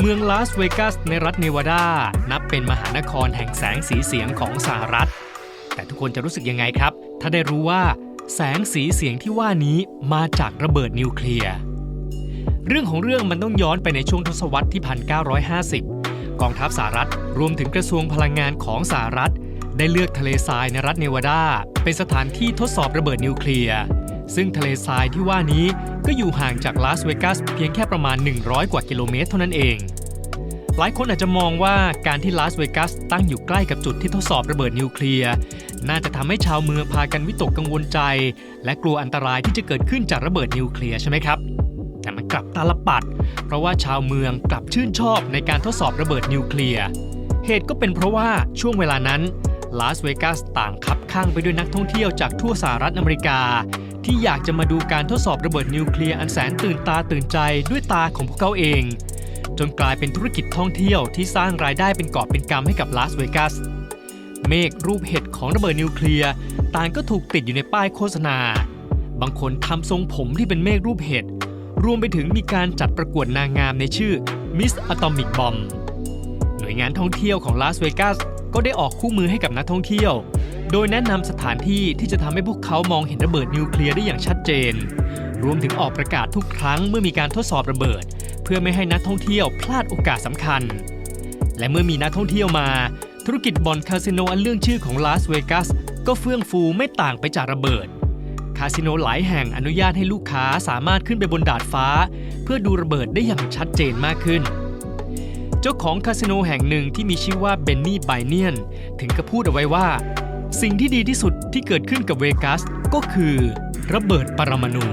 เมืองลาสเวกัสในรัฐเนวาดา นับเป็นมหานครแห่งแสงสีเสียงของสหรัฐ แต่ทุกคนจะรู้สึกยังไงครับ ถ้าได้รู้ว่า แสงสีเสียงที่ว่านี้มาจากระเบิดนิวเคลียร์ เรื่องของเรื่องมันต้องย้อนไปในช่วงทศวรรษที่ 1950 กองทัพสหรัฐรวมถึงกระทรวงพลังงานของสหรัฐ ได้เลือกทะเลทรายในรัฐเนวาดา เป็นสถานที่ทดสอบระเบิดนิวเคลียร์ ซึ่งทะเลทรายที่ว่านี้ก็อยู่ห่างจากลาสเวกัสเพียงแค่ประมาณ 100 กว่ากิโลเมตรเท่านั้นเอง หลายคนอาจจะมองว่าการที่ลาสเวกัสตั้งอยู่ใกล้กับจุดที่ทดสอบระเบิดนิวเคลียร์น่าจะทำให้ชาวเมืองพากันวิตกกังวลใจ และกลัวอันตรายที่จะเกิดขึ้นจากระเบิดนิวเคลียร์ใช่ไหมครับแต่มันกลับตาลปัด เพราะว่าชาวเมืองกลับชื่นชอบในการทดสอบระเบิดนิวเคลียร์เหตุก็เป็นเพราะว่าช่วงเวลานั้นลาสเวกัสต่างคับข้างไปด้วยนักท่องเที่ยวจากทั่วสหรัฐอเมริกา ที่อยากจะมาดูการทดสอบระเบิดนิวเคลียร์อันแสนตื่นตาตื่นใจด้วยตาของพวกเขาเอง จนกลายเป็นธุรกิจท่องเที่ยวที่สร้างรายได้เป็นกอบเป็นกำให้กับลาสเวกัสเมฆรูปเห็ดของระเบิดนิวเคลียร์ต่างก็ถูกติดอยู่ในป้ายโฆษณา บางคนทำทรงผมที่เป็นเมฆรูปเห็ดรวมไปถึงมีการจัดประกวดนางงามในชื่อ Miss Atomic Bomb หน่วยงานท่องเที่ยวของลาสเวกัสก็ได้ออกคู่มือให้กับนักท่องเที่ยว โดยแนะนำสถานที่ที่จะทำให้พวกเขามองเห็นระเบิดนิวเคลียร์ได้อย่างชัดเจน รวมถึงออกประกาศทุกครั้งเมื่อมีการทดสอบระเบิด เพื่อไม่ให้นักท่องเที่ยวพลาดโอกาสสำคัญ และเมื่อมีนักท่องเที่ยวมา ธุรกิจบ่อนคาสิโนอันเรื่องชื่อของลาสเวกัสก็เฟื่องฟูไม่ต่างไปจากระเบิด คาสิโนหลายแห่งอนุญาตให้ลูกค้าสามารถขึ้นไปบนดาดฟ้า เพื่อดูระเบิดได้อย่างชัดเจนมากขึ้นเจ้าของคาสิโนแห่งหนึ่งที่มีชื่อว่าเบนนี่ไบเนียนถึงกับพูดเอาไว้ว่า สิ่งที่ดีที่สุดที่เกิดขึ้นกับเวกัสก็คือ ระเบิดปรมาณู